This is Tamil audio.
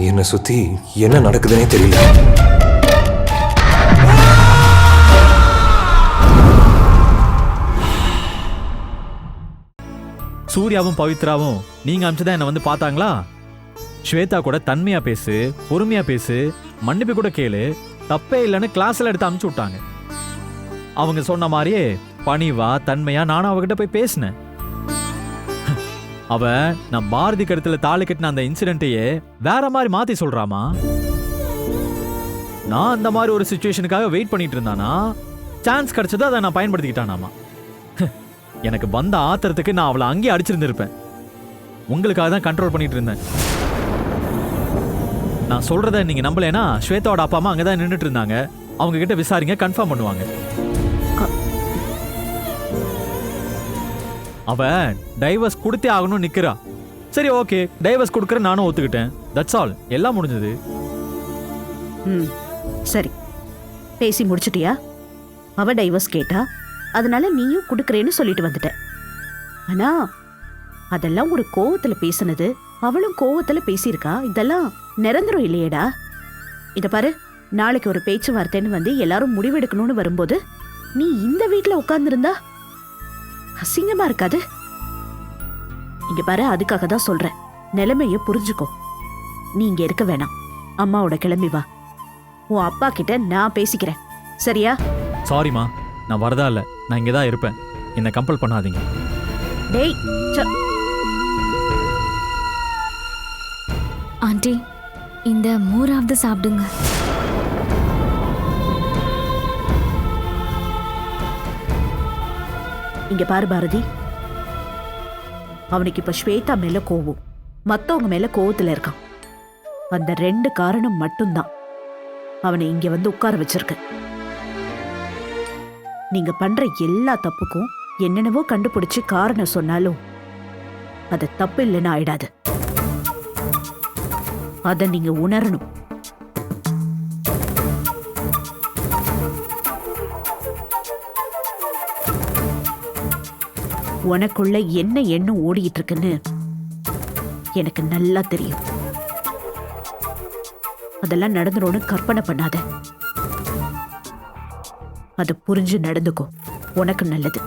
என்னை சுத்தி என்ன நடக்குதுன்னே தெரியல. சூர்யாவும் பவித்ராவும் நீங்க அமிச்சுதான் என்ன வந்து பார்த்தாங்களா? ஸ்வேதா கூட தன்மையா பேசு பொறுமையா பேசு மன்னிப்பு கூட கேளு தப்பே இல்லைன்னு கிளாஸ்ல எடுத்து அமுச்சு விட்டாங்க. அவங்க சொன்ன மாதிரியே பணிவா தன்மையா நானும் அவகிட்ட போய் பேசினேன். அவ நான் பாரதி கருத்துல தாலி கட்டின அந்த இன்சிடென்ட்டையே வேற மாதிரி மாத்தி சொல்றாமா நான் அந்த மாதிரி ஒரு சுச்சுவேஷனுக்காக வெயிட் பண்ணிட்டு இருந்தானா சான்ஸ் கிடைச்சதை அதை நான் பயன்படுத்திக்கிட்டானாமா. எனக்கு வந்த ஆத்திரத்துக்கு நான் அவளை அங்கேயே அடிச்சிருந்திருப்பேன். உங்களுக்காக தான் கண்ட்ரோல் பண்ணிட்டு இருந்தேன். நான் சொல்றத நீங்க நம்பலைனா ஸ்வேதாவோட அப்பா அம்மா அங்கதான் நின்றுட்டு இருந்தாங்க. அவங்க கிட்ட விசாரிங்க கன்ஃபார்ம் பண்ணுவாங்க. அவன் டைவர்ஸ் கொடுத்தே ஆகணும்னு நிற்கிறா சரி ஓகே டைவர்ஸ் கொடுக்குற நானும் ஒத்துக்கிட்டேன். தட்ஸ் ஆல் எல்லாம் முடிஞ்சது. ம் சரி. பேசி முடிச்சிட்டியா? அவ டைவர்ஸ் கேட்டா அதனால நீயும் கொடுக்குறேன்னு சொல்லிட்டு வந்துட்ட ஆனா அதெல்லாம் ஒரு கோவத்துல பேசினது. அவளும் கோவத்துல பேசியிருக்கா. இதெல்லாம் நிரந்தரம் இல்லையேடா. இத பாரு நாளைக்கு ஒரு பேச்சுவார்த்தைன்னு வந்து எல்லாரும் முடிவெடுக்கணும்னு வரும்போது நீ இந்த வீட்டில் உட்காந்துருந்தா அசிங்கமா இருக்காது. இங்க பாரு அதுக்காக தான் சொல்றேன். நிலைமைய புரிஞ்சுக்கோ. நீ இங்க இருக்க வேணாம். அம்மாவோட கிளம்பி வா. உன் அப்பா கிட்ட நான் பேசிக்கிறேன். சரியா? சாரிம்மா நான் வரதா இல்ல. நான் இங்கே தான் இருப்பேன். என்னை கம்பல் பண்ணாதீங்க. டேய் ச- ஆண்டி இந்த மூராவது சாப்பிடுங்க. இங்க பாரு பாரதி. அவனுக்கு இப்ப ஸ்வேதா மேல கோவம் மத்தவங்க மேல கோவத்துல இருக்கான். அந்த ரெண்டு காரணம் மட்டும்தான். அவனை இங்க வந்து உட்கார வச்சிருக்கு. நீங்க பண்ற எல்லா தப்புக்கும் என்னென்னவோ கண்டுபிடிச்சு காரணம் சொன்னாலும் அது தப்பு இல்லைன்னு ஆயிடாது. அதை நீங்க உணரணும். உனக்குள்ள என்ன எண்ணம் ஓடிட்டு இருக்குன்னு எனக்கு நல்லா தெரியும். அதெல்லாம் நடந்துரும்னு கற்பனை பண்ணாத. அது புரிஞ்சு நடந்துக்கும் உனக்கு நல்லது.